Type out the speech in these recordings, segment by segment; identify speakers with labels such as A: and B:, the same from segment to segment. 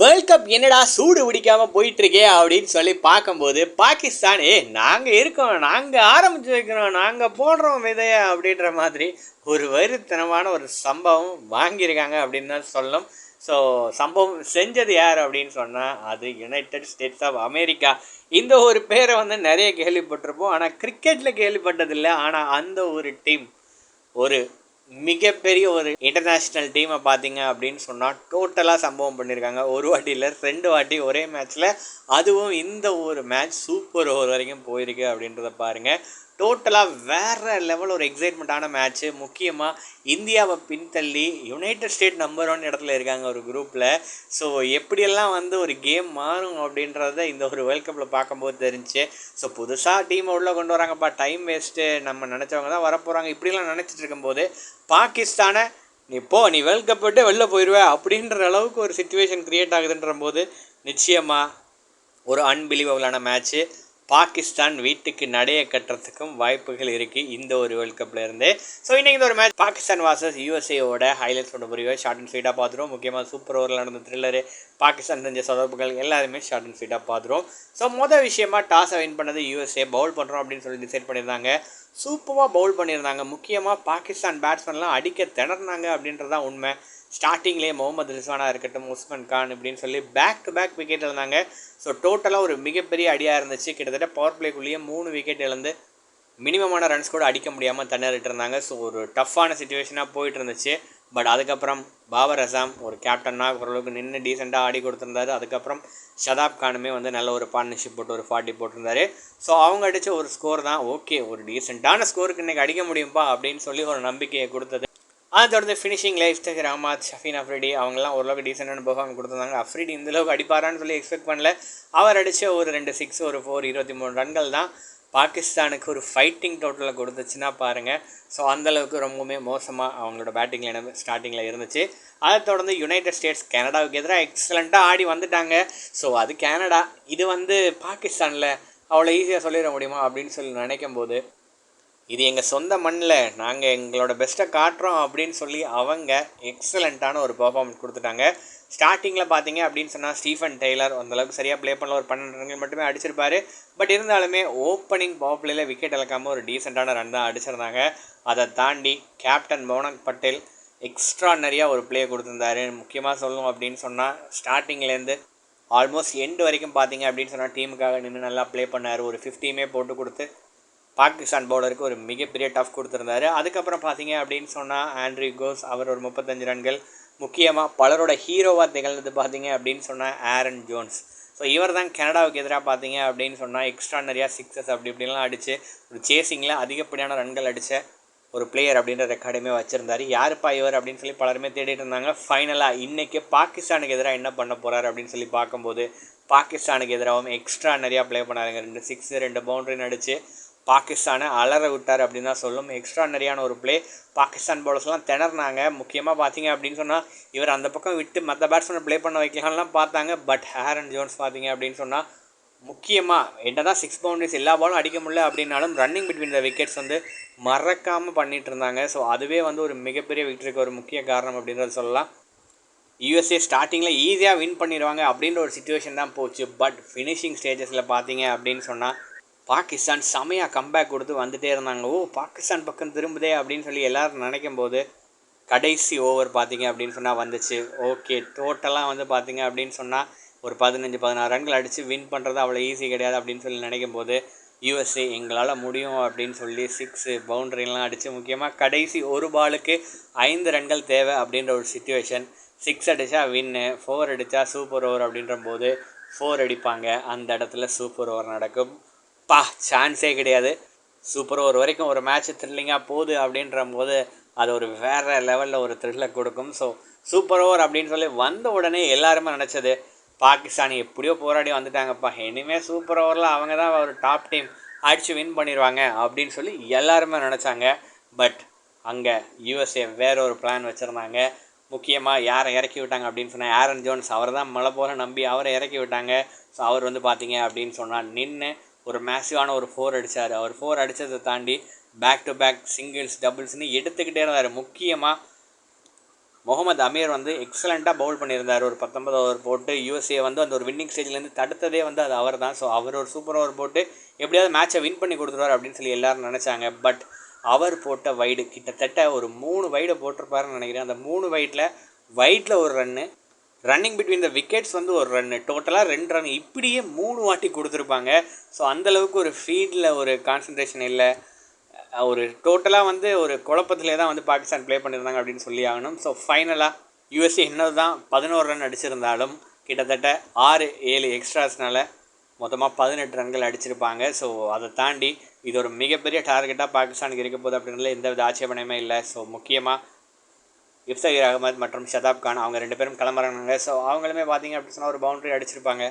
A: World cup என்னடா சூடு பிடிக்காம போயிட்டு இருக்கே அப்படின்னு சொல்லி பார்க்கும்போது பாகிஸ்தான் ஏ நாங்கள் இருக்கோம் நாங்கள் ஆரம்பித்து வைக்கிறோம் நாங்கள் போடுறோம் விதைய அப்படின்ற மாதிரி ஒரு வருத்தனமான ஒரு சம்பவம் வாங்கியிருக்காங்க அப்படின்னு தான் சொல்லணும். ஸோ சம்பவம் செஞ்சது யார் அப்படின்னு சொன்னால் அது யுனைடெட் ஸ்டேட்ஸ் ஆஃப் அமெரிக்கா இந்த ஒரு பேரை வந்து நிறைய கேள்விப்பட்டிருப்போம். ஆனால் கிரிக்கெட்டில் கேள்விப்பட்டதில்லை. ஆனால் அந்த ஒரு டீம் ஒரு மிகப்பெரிய ஒரு இன்டர்நேஷ்னல் டீமை பார்த்தீங்க அப்படின்னு சொன்னால் டோட்டலாக சம்பவம் பண்ணியிருக்காங்க ஒரு வாட்டி இல்லை ரெண்டு வாட்டி ஒரே மேட்ச்சில் அதுவும் இந்த ஒரு மேட்ச் சூப்பர் ஓவர் வரைக்கும் போயிருக்கு அப்படின்றத பாருங்கள் டோட்டலாக வேறு லெவல் ஒரு எக்ஸைட்மெண்ட்டான மேட்ச்சு முக்கியமாக இந்தியாவை பின்தள்ளி யுனைடெட் ஸ்டேட் நம்பர் ஒன் இடத்துல இருக்காங்க ஒரு குரூப்பில் ஸோ எப்படியெல்லாம் வந்து ஒரு கேம் மாறும் அப்படின்றத இந்த ஒரு வேர்ல்ட் கப்பில் பார்க்கும்போது தெரிஞ்சு. ஸோ புதுசாக டீமை உள்ளே கொண்டு வராங்கப்பா. டைம் வேஸ்ட்டு நம்ம நினச்சவங்க தான் வரப்போகிறாங்க இப்படிலாம் நினச்சிட்டு இருக்கும்போது பாகிஸ்தானை நீ போ நீ வேர்ல்ட் கப் விட்டு வெளில போயிடுவே அப்படின்ற அளவுக்கு ஒரு சுச்சுவேஷன் க்ரியேட் ஆகுதுன்ற போது நிச்சயமாக ஒரு அன்பிலீவபிளான மேட்ச்சு பாகிஸ்தான் வீட்டுக்கு நடைய கட்டுறதுக்கும் வாய்ப்புகள் இருக்குது இந்த ஒரு வேர்ல்ட் கப்பில் இருந்து. ஸோ இன்றைக்கி இந்த ஒரு மேட்ச் பாகிஸ்தான் வாசஸ் யூஎஸ்ஏவோட ஹைலைட்ஸ் பண்ண புரியும் ஷார்ட் அண்ட் ஸ்வீட்டாக பார்த்துருவோம் முக்கியமாக சூப்பர் ஓவரில் நடந்த த்ரில்லரு பாகிஸ்தான் செஞ்ச சொதப்புகள் எல்லாருமே ஷார்ட் அண்ட் ஸ்வீட்டாக பார்த்துருவோம் ஸோ மொதல் விஷயமா டாஸை வின் பண்ணது யூஎஸ்ஏ பவுல் பண்ணுறோம் அப்படின்னு சொல்லி டிசைட் பண்ணியிருந்தாங்க. சூப்பராக பவுல் பண்ணியிருந்தாங்க. முக்கியமாக பாகிஸ்தான் பேட்ஸ்மேன்லாம் அடிக்க திணறினாங்க அப்படின்றதான் உண்மை. ஸ்டார்டிங்லேயே முகமது ரிஸ்வானாக இருக்கட்டும் உஸ்மான் கான் இப்படின்னு சொல்லி பேக் டு பேக் விக்கெட் இருந்தாங்க. ஸோ டோட்டலாக ஒரு மிகப்பெரிய அடியாக இருந்துச்சு. கிட்டத்தட்ட பவர் பிளேக்குள்ளேயே மூணு விக்கெட் இழந்து மினிமமான ரன்ஸ் கூட அடிக்க முடியாமல் தண்ணறிட்டு இருந்தாங்க. ஸோ ஒரு டஃப்பான சுச்சுவேஷனாக போயிட்டு இருந்துச்சு. பட் அதுக்கப்புறம் பாபர் அசாம் ஒரு கேப்டனாக ஓரளவுக்கு நின்று டீசெண்டாக ஆடி கொடுத்துருந்தாரு. அதுக்கப்புறம் ஷதாப் கானுமே வந்து நல்ல ஒரு பார்ட்னர்ஷிப் போட்டு ஒரு ஃபார்ட்டி போட்டிருந்தாரு. ஸோ அவங்க அடித்த ஒரு ஸ்கோர் தான் ஓகே ஒரு டீசெண்டான ஸ்கோருக்கு இன்றைக்கி அடிக்க முடியும்பா அப்படின்னு சொல்லி ஒரு நம்பிக்கையை கொடுத்தது. அதை தொடர்ந்து ஃபினிஷிங் லைஃப் டெக் ராமாத் ஷஃபீன் அஃப்ரிடி. அவங்களாம் ஓரளவுக்கு டீசெண்டான பெர்ஃபார்ம் கொடுத்துருந்தாங்க. அஃப்ரிடி இந்தளவுக்கு அடிப்பாரான்னு சொல்லி எக்ஸ்பெக்ட் பண்ணல. அவர் அடித்த ஒரு ரெண்டு சிக்ஸ் ஒரு ஃபோர் இருபத்தி மூணு ரன்கள் தான் பாகிஸ்தானுக்கு ஒரு ஃபைட்டிங் டோட்டலில் கொடுத்துச்சுன்னா பாருங்கள் ஸோ அந்தளவுக்கு ரொம்பவுமே மோசமாக அவங்களோட பேட்டிங் லைன் ஸ்டார்டிங்கில் இருந்துச்சு. அதை தொடர்ந்து யுனைடெட் ஸ்டேட்ஸ் கனடாவுக்கு எதிராக எக்ஸலண்ட்டாக ஆடி வந்துட்டாங்க. ஸோ அது கனடா. இது வந்து பாகிஸ்தானில் அவ்வளோ ஈஸியாக சொல்லிட முடியுமா அப்படின்னு சொல்லி நினைக்கும் போது இது எங்கள் சொந்த மண்ணில் நாங்கள் எங்களோட பெஸ்ட்டை காட்டுறோம் அப்படின்னு சொல்லி அவங்க எக்ஸலண்ட்டான ஒரு பர்ஃபார்மன்ஸ் கொடுத்துட்டாங்க. ஸ்டார்டிங்கில் பார்த்தீங்க அப்படின்னு சொன்னால் ஸ்டீஃபன் டெய்லர் அந்தளவுக்கு சரியாக ப்ளே பண்ணல. ஒரு பன்னெண்டு ரன்கள் மட்டுமே அடிச்சிருப்பாரு. பட் இருந்தாலுமே ஓப்பனிங் பவர் விக்கெட் இழக்காமல் ஒரு டீசெண்டான ரன் தான் அடிச்சிருந்தாங்க. அதை தாண்டி கேப்டன் மோனக் பட்டேல் எக்ஸ்ட்ரானரியாக ஒரு ப்ளே கொடுத்துருந்தாரு. முக்கியமாக சொல்லணும் அப்படின்னு சொன்னால் ஸ்டார்டிங்லேருந்து ஆல்மோஸ்ட் எண்டு வரைக்கும் பார்த்தீங்க அப்படின்னு சொன்னால் டீமுக்காக நின்று நல்லா ப்ளே பண்ணார். ஒரு ஃபிஃப்டியுமே போட்டு கொடுத்து பாகிஸ்தான் பவுலருக்கு ஒரு மிகப்பெரிய டஃப் கொடுத்துருந்தாரு. அதுக்கப்புறம் பார்த்தீங்க அப்படின்னு சொன்னால் ஆண்ட்ரி கோஸ் அவர் ஒரு முப்பத்தஞ்சு ரன்கள் முக்கியமாக பலரோட ஹீரோவாக திகழ்ந்தது பார்த்தீங்க அப்படின்னு சொன்னால் ஆரன் ஜோன்ஸ் ஸோ இவர் தான் கனடாவுக்கு எதிராக பார்த்தீங்க அப்படின்னு சொன்னால் எக்ஸ்ட்ரா நிறையா சிக்ஸஸ் அப்படி இப்படிலாம் அடித்து ஒரு சேசிங்கில் அதிகப்படியான ரன்கள் அடித்த ஒரு பிளேயர் அப்படின்ற ரெக்கார்டுமே வச்சுருந்தார். யாருப்பா இவர் அப்படின்னு சொல்லி பலருமே தேடிட்டு இருந்தாங்க. ஃபைனலாக இன்றைக்கி பாகிஸ்தானுக்கு எதிராக என்ன பண்ண போகிறார் அப்படின்னு சொல்லி பார்க்கும்போது பாகிஸ்தானுக்கு எதிராகவும் எக்ஸ்ட்ரா நிறையா ப்ளே பண்ணாருங்க. ரெண்டு சிக்ஸு ரெண்டு பவுண்ட்ரின்னு அடித்து பாகிஸ்தானை அலற விட்டார் அப்படின்னு தான் சொல்லும். எக்ஸ்ட்ரானரியான ஒரு ப்ளே பாகிஸ்தான் பவுலர்ஸ்லாம் திணறினாங்க. முக்கியமாக பார்த்தீங்க அப்படின்னு சொன்னால் இவர் அந்த பக்கம் விட்டு மற்ற பேட்ஸ்மேனை ப்ளே பண்ண வைக்கலாம்லாம் பார்த்தாங்க. பட் ஹேரன் ஜோன்ஸ் பார்த்தீங்க அப்படின்னு சொன்னால் முக்கியமாக என்ன தான் சிக்ஸ் பவுண்டரிஸ் எல்லா பாலும் அடிக்க முடியல அப்படின்னாலும் ரன்னிங் பிட்வீன் த விக்கெட்ஸ் வந்து மறக்காமல் பண்ணிகிட்டு இருந்தாங்க. ஸோ அதுவே வந்து ஒரு மிகப்பெரிய விக்டரிக்கு ஒரு முக்கிய காரணம் அப்படின்றத சொல்லலாம். யூஎஸ்ஏ ஸ்டார்டிங்கில் ஈஸியாக வின் பண்ணிடுவாங்க அப்படின்ற ஒரு சுச்சுவேஷன் தான் போச்சு. பட் ஃபினிஷிங் ஸ்டேஜஸில் பார்த்தீங்க அப்படின்னு சொன்னால் பாகிஸ்தான் செமையாக கம்பேக் கொடுத்து வந்துகிட்டே இருந்தாங்க. ஓ பாகிஸ்தான் பக்கம் திரும்புதே அப்படின்னு சொல்லி எல்லோரும் நினைக்கும் போது கடைசி ஓவர் பார்த்தீங்க அப்படின்னு சொன்னால் வந்துச்சு. ஓகே டோட்டலாக வந்து பார்த்தீங்க அப்படின்னு சொன்னால் ஒரு பதினஞ்சு பதினாறு ரன்கள் அடித்து வின் பண்ணுறது அவ்வளோ ஈஸி கிடையாது அப்படின்னு சொல்லி நினைக்கும் போது யூஎஸ்ஏ எங்களால் முடியும் அப்படின்னு சொல்லி சிக்ஸு பவுண்ட்ரிலாம் அடித்து முக்கியமாக கடைசி ஒரு பாலுக்கு ஐந்து ரன்கள் தேவை அப்படின்ற ஒரு சுச்சுவேஷன் சிக்ஸ் அடித்தா வின்னு ஃபோர் அடித்தா சூப்பர் ஓவர் அப்படின்ற போது ஃபோர் அடிப்பாங்க. அந்த இடத்துல சூப்பர் ஓவர் நடக்கும். அப்பா சான்ஸே கிடையாது. சூப்பர் ஓவர் வரைக்கும் ஒரு மேட்ச் த்ரில்லிங்காக போகுது அப்படின்ற போது அது ஒரு வேறு லெவலில் ஒரு த்ரில்லை கொடுக்கும். ஸோ சூப்பர் ஓவர் அப்படின்னு சொல்லி வந்த உடனே எல்லாருமே நினச்சது பாகிஸ்தான் எப்படியோ போராடி வந்துட்டாங்கப்பா. இனிமேல் சூப்பர் ஓவரில் அவங்க தான் ஒரு டாப் டீம் அடித்து வின் பண்ணிடுவாங்க அப்படின்னு சொல்லி எல்லாருமே நினச்சாங்க. பட் அங்கே யூஎஸ்ஏ வேற ஒரு பிளான் வச்சுருந்தாங்க. முக்கியமாக யாரை இறக்கி விட்டாங்க அப்படின்னு சொன்னால் ஆரன் ஜோன்ஸ் அவர் தான் மழை போல நம்பி அவரை இறக்கி விட்டாங்க. ஸோ அவர் வந்து பார்த்தீங்க அப்படின்னு சொன்னால் நின்று ஒரு மேசிவான ஒரு ஃபோர் அடித்தார் அவர் ஃபோர் அடித்ததை தாண்டி பேக் டு பேக் சிங்கிள்ஸ் டபுள்ஸ்னு எடுத்துக்கிட்டே இருந்தார். முக்கியமாக முகமது அமீர் வந்து எக்ஸலண்ட்டாக பவுல் பண்ணியிருந்தார். ஒரு பத்தொன்பது ஓவர் போட்டு யூஎஸ்ஏ வந்து அந்த ஒரு வின்னிங் ஸ்டேஜ்லேருந்து தடுத்ததே வந்து அது அவர் தான் ஸோ அவர் ஒரு சூப்பர் ஓவர் போட்டு எப்படியாவது மேட்சை வின் பண்ணி கொடுத்துருவார் அப்படின்னு சொல்லி எல்லோரும் நினச்சாங்க. பட் அவர் போட்ட வைடு கிட்டத்தட்ட ஒரு மூணு வைடை போட்டிருப்பாருன்னு நினைக்கிறேன். அந்த மூணு வைட்டில் வைட்டில் ஒரு run running between the wickets வந்து ஒரு ரன் டோட்டலாக ரெண்டு ரன் இப்படியே மூணு வாட்டி கொடுத்துருப்பாங்க. ஸோ அந்தளவுக்கு ஒரு ஃபீல்டில் ஒரு கான்சன்ட்ரேஷன் இல்லை. ஒரு டோட்டலாக வந்து ஒரு குழப்பத்திலே தான் வந்து பாகிஸ்தான் ப்ளே பண்ணியிருந்தாங்க அப்படின்னு சொல்லி ஆகணும். ஸோ ஃபைனலாக யூஎஸ்ஏ இன்னும் தான் பதினோரு ரன் அடிச்சிருந்தாலும் கிட்டத்தட்ட ஆறு ஏழு எக்ஸ்ட்ராஸ்னால் மொத்தமாக பதினெட்டு ரன்கள் அடிச்சிருப்பாங்க. ஸோ அதை தாண்டி இது ஒரு மிகப்பெரிய டார்கெட்டாக பாகிஸ்தானுக்கு இருக்க போகுது அப்படின்றதுல எந்த வித ஆட்சேபனையுமே இல்லை. ஸோ முக்கியமாக இஃப்தகீர் அகமது மற்றும் ஷதாப் கான் அவங்க ரெண்டு பேரும் கிளம்புறாங்க. ஸோ அவங்களுமே பார்த்தீங்க அப்படின்னு சொன்னால் ஒரு பவுண்டரி அடிச்சிருப்பாங்க.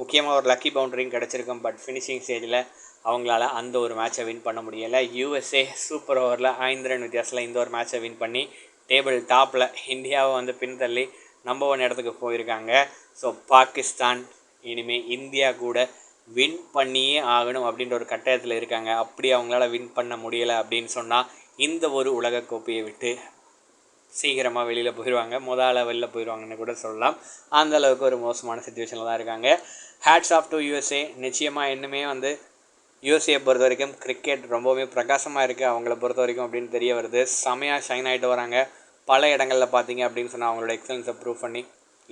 A: முக்கியமாக ஒரு லக்கி பவுண்ட்ரியும் கிடச்சிருக்கும். பட் ஃபினிஷிங் ஸ்டேஜில் அவங்களால அந்த ஒரு மேட்சை வின் பண்ண முடியலை. யூஎஸ்ஏ சூப்பர் ஓவரில் ஐந்து ரன் வித்தியாசத்தில் இந்த ஒரு மேட்சை வின் பண்ணி டேபிள் டாப்பில் இந்தியாவை வந்து பின்தள்ளி நம்பர் ஒன் இடத்துக்கு போயிருக்காங்க. ஸோ பாகிஸ்தான் இனிமேல் இந்தியா கூட வின் பண்ணியே ஆகணும் அப்படின்ற ஒரு கட்டாயத்தில் இருக்காங்க. அப்படி அவங்களால வின் பண்ண முடியலை அப்படின்னு சொன்னால் இந்த ஒரு உலகக்கோப்பையை விட்டு சீக்கிரமாக வெளியில் போயிடுவாங்க முதல்ல வெளியில் போயிடுவாங்கன்னு கூட சொல்லலாம். அந்த அளவுக்கு ஒரு மோசமான சுச்சுவேஷனில் தான் இருக்காங்க. ஹேட்ஸ் ஆஃப் டு யூஎஸ்ஏ நிச்சயமாக இன்னுமே வந்து யூஎஸ்ஏ பொறுத்த வரைக்கும் கிரிக்கெட் ரொம்பவுமே பிரகாசமாக இருக்குது அவங்கள பொறுத்த வரைக்கும் அப்படின்னு தெரிய வருது. செமையாக ஷைன் ஆகிட்டு வராங்க. பல இடங்களில் பார்த்தீங்க அப்படின்னு சொன்னால் அவங்களோட எக்ஸலன்ஸை ப்ரூவ் பண்ணி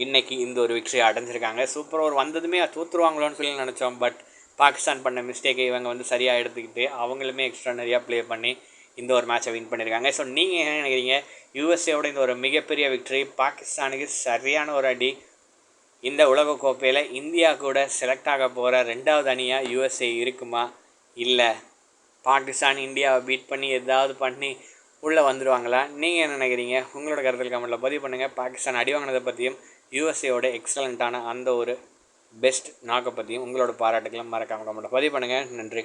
A: இன்றைக்கி இந்த ஒரு விக்ஷையை அடைஞ்சிருக்காங்க. சூப்பர் ஓவர் வந்ததுமே தூத்துருவாங்களோன்னு சொல்லி நினச்சோம். பட் பாகிஸ்தான் பண்ண மிஸ்டேக்கை இவங்க வந்து சரியாக எடுத்துக்கிட்டு அவங்களுமே எக்ஸ்ட்ரா நிறையா ப்ளே பண்ணி இந்த ஒரு மேட்சை வின் பண்ணியிருக்காங்க ஸோ நீங்கள் என்ன நினைக்கிறீங்க? யூஎஸ்ஏவோட இந்த ஒரு மிகப்பெரிய விக்டரி பாகிஸ்தானுக்கு சரியான ஒரு அடி. இந்த உலகக்கோப்பையில் இந்தியா கூட செலக்ட் ஆக போகிற ரெண்டாவது அணியாக யூஎஸ்ஏ இருக்குமா? இல்லை. பாகிஸ்தான் இந்தியாவை பீட் பண்ணி ஏதாவது பண்ணி உள்ளே வந்துடுவாங்களா நீங்கள் என்ன நினைக்கிறீங்க? உங்களோட கருத்தில் கமெண்ட்டில் பதிவு பண்ணுங்கள் பாகிஸ்தான் அடி வாங்கினதை பற்றியும் யூஎஸ்ஏவோட எக்ஸலண்ட்டான அந்த ஒரு பெஸ்ட் நாக்கை பற்றியும் உங்களோட பாராட்டுக்கெல்லாம் மறக்காமல் கமெண்ட்டில் பதிவு பண்ணுங்கள் நன்றி.